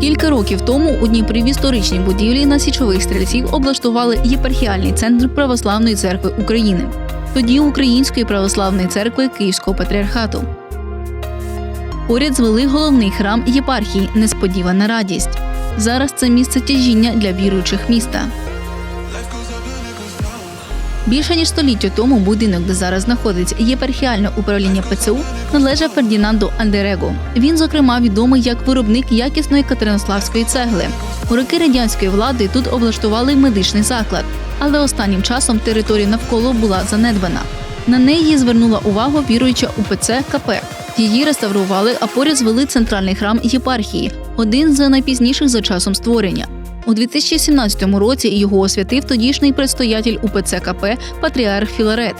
Кілька років тому у Дніпрі в історичній будівлі на січових стрільців облаштували єпархіальний центр Православної церкви України, тоді Української православної церкви Київського патріархату. Поряд звели головний храм єпархії Несподівана радість. Зараз це місце тяжіння для віруючих міста. Більше ніж століття тому будинок, де зараз знаходиться єпархіальне управління ПЦУ, належав Фердінанду Андерего. Він, зокрема, відомий як виробник якісної катеринославської цегли. У роки радянської влади тут облаштували медичний заклад, але останнім часом територія навколо була занедбана. На неї звернула увагу віруюча УПЦ КП. Її реставрували, а поряд звели центральний храм єпархії, один з найпізніших за часом створення. У 2017 році його освятив тодішній предстоятель УПЦ КП Патріарх Філарет.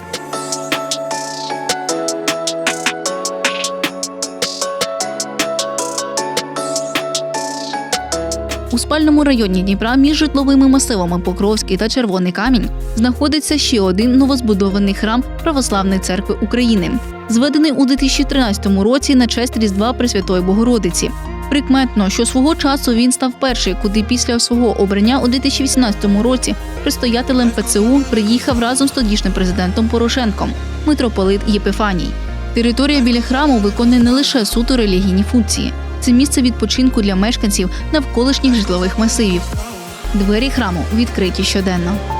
У спальному районі Дніпра між житловими масивами Покровський та Червоний Камінь знаходиться ще один новозбудований храм Православної церкви України, зведений у 2013 році на честь Різдва Пресвятої Богородиці. Прикметно, що свого часу він став перший, куди після свого обрання у 2018 році предстоятелем ПЦУ приїхав разом з тодішнім президентом Порошенком митрополит Єпифаній. Територія біля храму виконує не лише суто релігійні функції, це місце відпочинку для мешканців навколишніх житлових масивів. Двері храму відкриті щоденно.